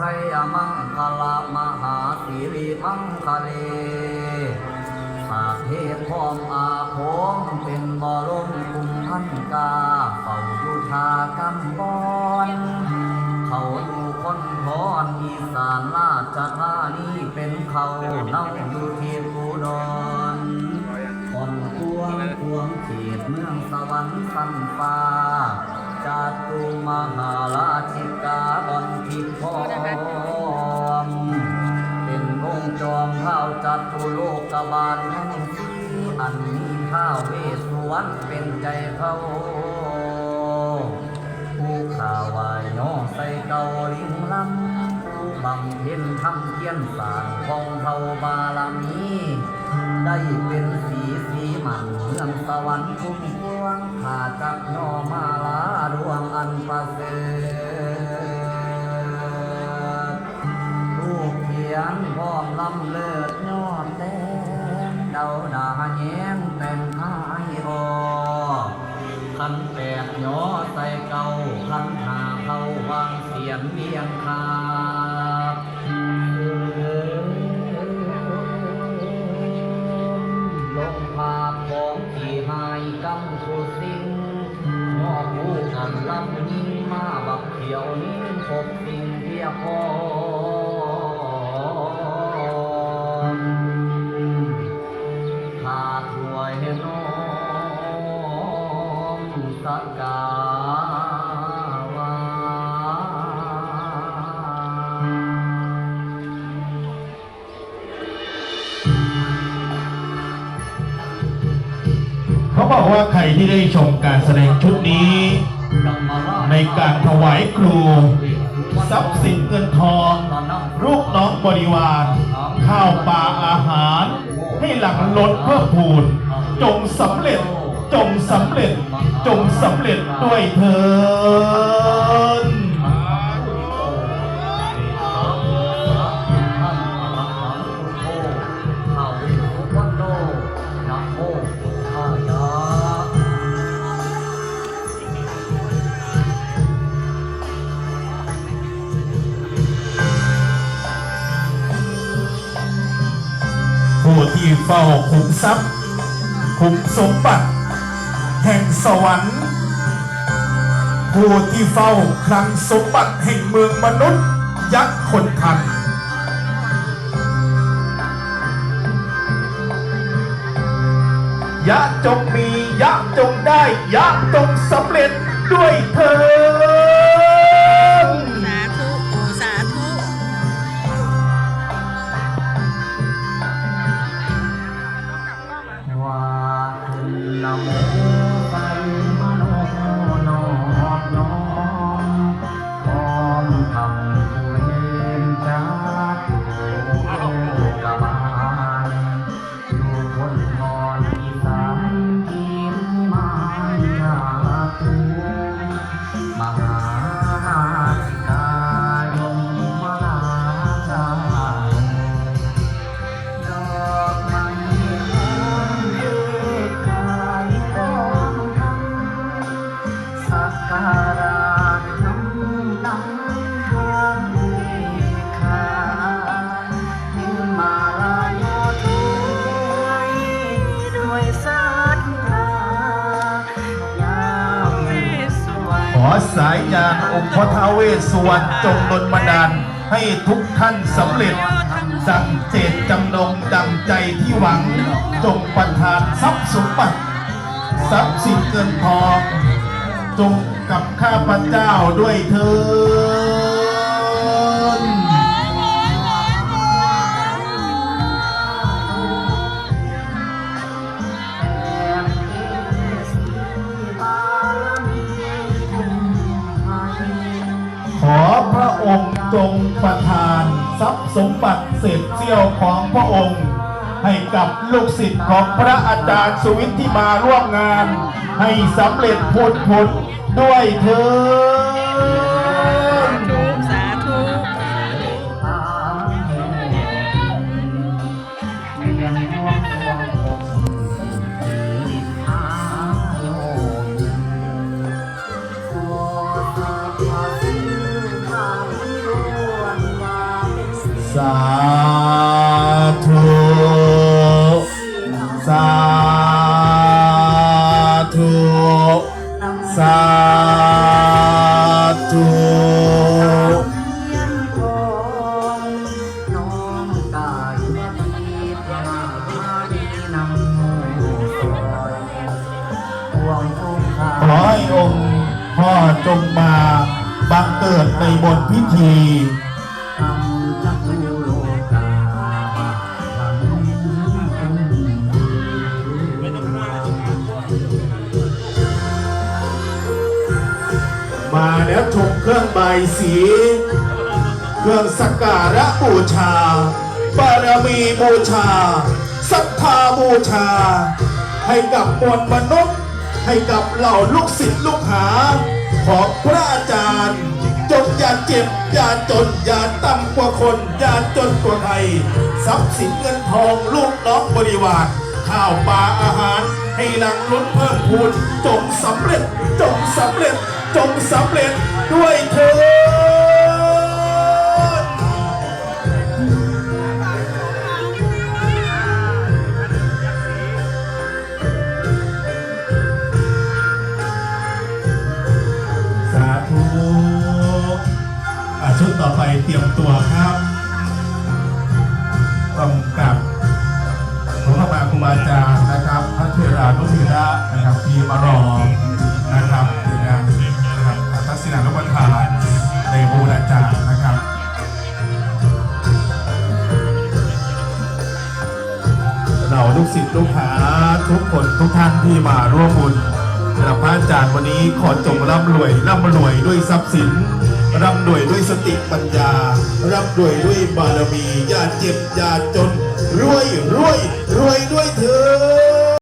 ชัยมังคลามหาสิริมังคเลสาเทพพร้อมอาโคมเป็นบรมคุมพันกาเฝ้าอยู่ทากำบอนเขาดูคนพรอีสานราชธานีเป็นเขาเน่าอยู่ที่อุดรคนกวงกวงเขตเมืองสวรรค์สันฟ้าจาตุมหาุโลกบาลที่อันมีข้าวเวสสวรรณเป็นใจเขาผู้ข่าววายย่อใส่เกาลิงลำผู้บำเพ็ญทำเทียนสางของเขาบารมีได้เป็นสีสีมันเมืองสวรรค์คุ้มพวงขาจักย่อมาลาดวงอันประเสริฐลูกเขียนพร้อมลำเลิศ เดาดาแย้มแต่งท้ายออคันแปดย่อใส่เก่าคันหาเขาวางเสียนเลียงคาลงภาพของที่หายกำสุสิงมอบผู้กันลำยิงมาบักเขียวนี้พบสิ่งเพียพอ ว่าใครที่ได้ชมการแสดงชุดนี้ ในการถวายครู ทรัพย์สินเงินทอง ลูกน้องบริวารข้าวปลาอาหาร ให้หลังล้นเพื่อพูน จงสำเร็จจงสำเร็จจงสำเร็จด้วยเถิน เฝ้าขุมทรัพย์ขุมสมบัติ แห่งสวรรค์ผู้ที่เฝ้าคลังสมบัติแห่งเมืองมนุษย์ ยักษ์คนทันยะจงมียะจงได้ยะจงสำเร็จด้วยเถิด สายยานองค์พระท้าเวสสุวรรณจงดลบันดาล ให้ทุกท่านสำเร็จ ดังเจตจำนงดังใจที่หวัง จงประทานทรัพย์สมบัติทรัพย์สินเงินทอง จงกับข้าพเจ้าด้วยเถิด องค์จงประทาน ทรัพย์สมบัติเศษเสี้ยวของพระองค์ ให้กับลูกศิษย์ของพระอาจารย์สุวิทย์ที่มาร่วมงาน ให้สำเร็จผลผลด้วยเธอ สาธุสาธุสาธุเพียนทองน้อยดีพระมาดีนำโมซอยห่วงองค์ข้าขอให้องค์พ่อจงมาบังเกิดในบนพิธี แล้วชมเครื่องใบายสี เครื่องสักการะบูชา บารมีบูชาศรัทธาบูชา ให้กับมวลมนุษย์ ให้กับเหล่าลูกศิษย์ลูกหา ของพระอาจารย์ จงอย่าเจ็บ อย่าจน อย่าต่ำกว่าคน อย่าจนกว่าใครทรัพย์สินเงินทองลูกน้องบริวารข้าวปลาอาหาร ให้หลังล้นเพิ่มพูนจงสำเร็จจงสำเร็จ จงสำเร็จด้วยเถิดสาธุอะชุดต่อไปเตรียมตัวครับต้องกับหลวงพ่อมาครูบาอาจารย์นะครับ พระเทรานุเทระนะครับที่มารอ ศิษย์ลูกหาทุกคนทุกท่านที่มาร่วมบุญระพระอาจารย์วันนี้ขอจงร่ำรวยร่ำรวยด้วยทรัพย์สินร่ำรวยด้วยสติปัญญาร่ำรวยด้วยบารมีอย่าเจ็บอย่าจน รวยรวยรวยด้วยเธอ